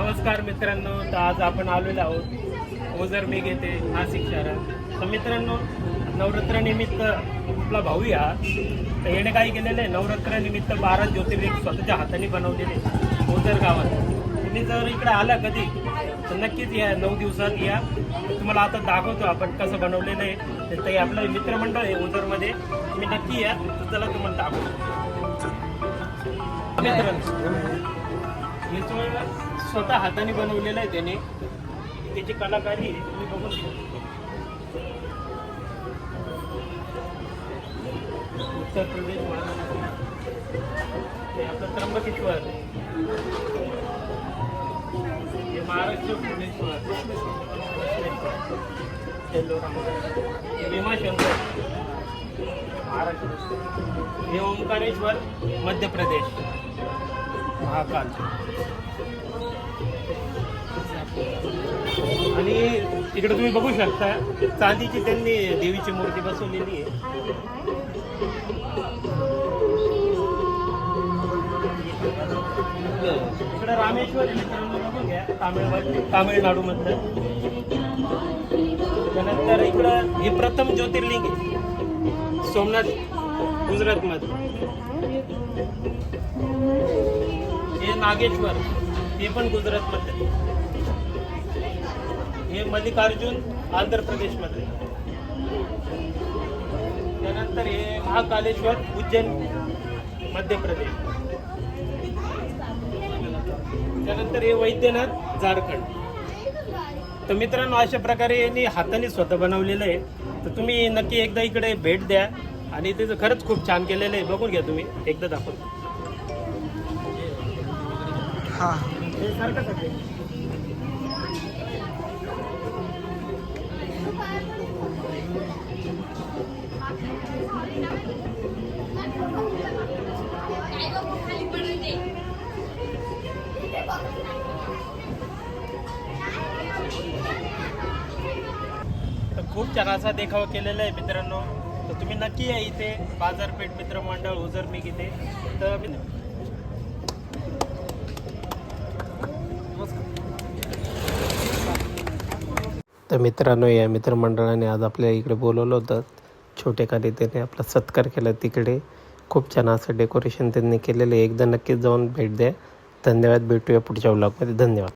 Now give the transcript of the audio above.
नमस्कार मित्रांनो तर आज आपण आलेलो आहोत. हो, ओझर मी घेते नाशिक शहरात तर मित्रांनो नवरात्रानिमित्त आपला भाऊ या. तर याने काय केलेलं आहे? नवरात्रानिमित्त बारा ज्योतिर्लिंग स्वतःच्या हाताने बनवलेले ओझर हो, गावात. तुम्ही जर इकडे आला कधी तर नक्कीच या नऊ दिवसात या. तुम्हाला आता दाखवतो आपण कसं बनवलेलं आहे. तर ते आपलं मित्रमंडळ आहे ओझरमध्ये. तुम्ही नक्की या. तर चला तुम्हाला दाखवतो. मित्रांनो हे जो स्वतः हाताने बनवलेलं आहे त्याने. त्याची कलाकारी आहे, तुम्ही बघून उत्तर प्रदेश महाराष्ट्र आपलं त्र्यंबकेश्वर. हे महाराष्ट्र पुणेश्वर भीमाशंकर महाराष्ट्र. हे ओंकारेश्वर मध्य प्रदेश. महाकाल. आणि तिकडे तुम्ही बघू शकता चांदीची त्यांनी देवीची मूर्ती बसवलेली आहे. इकडे रामेश्वर मित्रांनो बघून घ्या तामिळनाडू मधलं त्यानंतर इकडं हे प्रथम ज्योतिर्लिंग आहे. सोमनाथ गुजरात मध्ये हे नागेश्वर हे पण गुजरात मध्ये हे मल्लिकार्जुन आंध्र प्रदेशमध्ये त्यानंतर हे महाकालेश्वर उज्जैन मध्य प्रदेश. त्यानंतर हे वैद्यनाथ झारखंड. तर मित्रांनो अशा प्रकारे यांनी हाताने स्वतः बनवलेलं आहे. तर तुम्ही नक्की एकदा इकडे भेट द्या. आणि त्याचं खरंच खूप छान केलेलं आहे. बघून घ्या तुम्ही. एकदा दाखवतो. हां हे आहे. तर खूप छान असा देखावा केलेला आहे मित्रांनो तर तुम्ही नक्की या इथे बाजारपेठ मित्रमंडळ उजर मी इथे तर तर मित्रांनो या मित्रमंडळाने आज आपल्या इकडे बोलवलं होतं. छोटे त्याने आपला सत्कार केला तिकडे. खूप छान असं डेकोरेशन त्यांनी केलेलं आहे. एकदा नक्कीच जाऊन भेट द्या. धन्यवाद. भेटूया पुढच्या ब्लॉगमध्ये धन्यवाद.